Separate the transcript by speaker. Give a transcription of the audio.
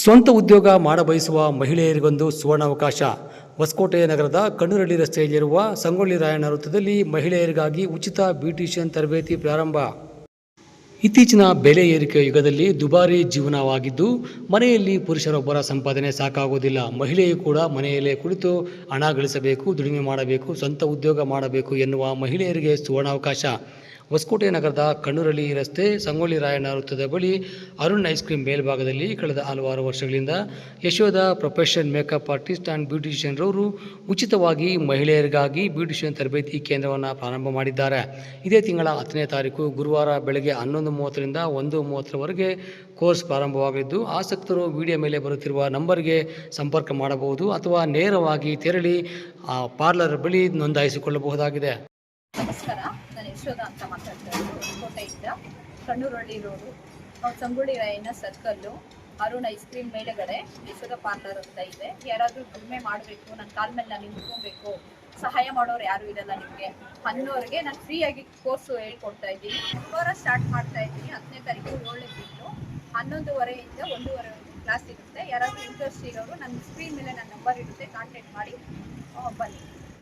Speaker 1: ಸ್ವಂತ ಉದ್ಯೋಗ ಮಾಡಬಯಸುವ ಮಹಿಳೆಯರಿಗೊಂದು ಸುವರ್ಣಾವಕಾಶ. ಹೊಸಕೋಟೆ ನಗರದ ಕಣ್ಣುರಳ್ಳಿ ರಸ್ತೆಯಲ್ಲಿರುವ ಸಂಗೊಳ್ಳಿ ರಾಯಣ್ಣ ವೃತ್ತದಲ್ಲಿ ಮಹಿಳೆಯರಿಗಾಗಿ ಉಚಿತ ಬ್ಯೂಟಿಷಿಯನ್ ತರಬೇತಿ ಪ್ರಾರಂಭ. ಇತ್ತೀಚಿನ ಬೆಲೆ ಏರಿಕೆ ಯುಗದಲ್ಲಿ ದುಬಾರಿ ಜೀವನವಾಗಿದ್ದು, ಮನೆಯಲ್ಲಿ ಪುರುಷರೊಬ್ಬರ ಸಂಪಾದನೆ ಸಾಕಾಗುವುದಿಲ್ಲ ಮಹಿಳೆಯು ಕೂಡ ಮನೆಯಲ್ಲೇ ಕುಳಿತು ಹಣ ಗಳಿಸಬೇಕು, ದುಡಿಮೆ ಮಾಡಬೇಕು, ಸ್ವಂತ ಉದ್ಯೋಗ ಮಾಡಬೇಕು ಎನ್ನುವ ಮಹಿಳೆಯರಿಗೆ ಸುವರ್ಣಾವಕಾಶ. ಹೊಸಕೋಟೆ ನಗರದ ಕಣ್ಣೂರಳ್ಳಿ ರಸ್ತೆ ಸಂಗೊಳ್ಳಿ ರಾಯಣ್ಣ ವೃತ್ತದ ಬಳಿ ಅರುಣ್ ಐಸ್ ಕ್ರೀಮ್ ಮೇಲ್ಭಾಗದಲ್ಲಿ ಕಳೆದ ಹಲವಾರು ವರ್ಷಗಳಿಂದ Yashoda profession makeup artist and beautician ರವರು ಉಚಿತವಾಗಿ ಮಹಿಳೆಯರಿಗಾಗಿ ಬ್ಯೂಟಿಷಿಯನ್ ತರಬೇತಿ ಕೇಂದ್ರವನ್ನು ಪ್ರಾರಂಭ ಮಾಡಿದ್ದಾರೆ. ಇದೇ ತಿಂಗಳ ಹತ್ತನೇ ತಾರೀಕು ಗುರುವಾರ ಬೆಳಗ್ಗೆ ಹನ್ನೊಂದು ಮೂವತ್ತರಿಂದ ಒಂದು ಮೂವತ್ತರವರೆಗೆ ಕೋರ್ಸ್ ಪ್ರಾರಂಭವಾಗಲಿದ್ದು, ಆಸಕ್ತರು ವಿಡಿಯೋ ಮೇಲೆ ಬರುತ್ತಿರುವ ನಂಬರ್ಗೆ ಸಂಪರ್ಕ ಮಾಡಬಹುದು ಅಥವಾ ನೇರವಾಗಿ ತೆರಳಿ ಪಾರ್ಲರ್ ಬಳಿ ನೋಂದಾಯಿಸಿಕೊಳ್ಳಬಹುದಾಗಿದೆ.
Speaker 2: ನಮಸ್ಕಾರ. ನಾನು ಯಶೋಧ ಅಂತ ಮಾತಾಡ್ತಾ ಇದ್ದೀನಿ ಕೋಟೆಯಿಂದ ಕಣ್ಣೂರಳ್ಳಿ ರೋಡು. ನಾವು Sangolli Rayanna circle, Arun ice cream ಮೇಲೆಗಡೆ ಯಶೋಧ ಪಾರ್ಲರ್ ಅಂತ ಇದೆ. ಯಾರಾದರೂ ದುಡಿಮೆ ಮಾಡಬೇಕು ನನ್ನ ಕಾಲ ಮೇಲೆ ನಾನು ನಿಂತ್ಕೊಬೇಕು, ಸಹಾಯ ಮಾಡೋರು ಯಾರು ಇರಲ್ಲ ನಿಮಗೆ ಅನ್ನೋರಿಗೆ ನಾನು ಫ್ರೀಯಾಗಿ ಕೋರ್ಸು ಹೇಳ್ಕೊಡ್ತಾ ಇದ್ದೀನಿ. ಗುರುವಾರ ಸ್ಟಾರ್ಟ್ ಮಾಡ್ತಾ ಇದ್ದೀನಿ. ಹತ್ತನೇ ತಾರೀಕು ಏಳನೇ ತಿಂಗಳು. ಹನ್ನೊಂದುವರೆಯಿಂದ ಒಂದೂವರೆ ಕ್ಲಾಸ್ ಇರುತ್ತೆ. ಯಾರಾದರೂ ಇಂಟ್ರೆಸ್ಟ್ ಇರೋರು ನನ್ನ ಸ್ಕ್ರೀನ್ ಮೇಲೆ ನನ್ನ ನಂಬರ್ ಇರುತ್ತೆ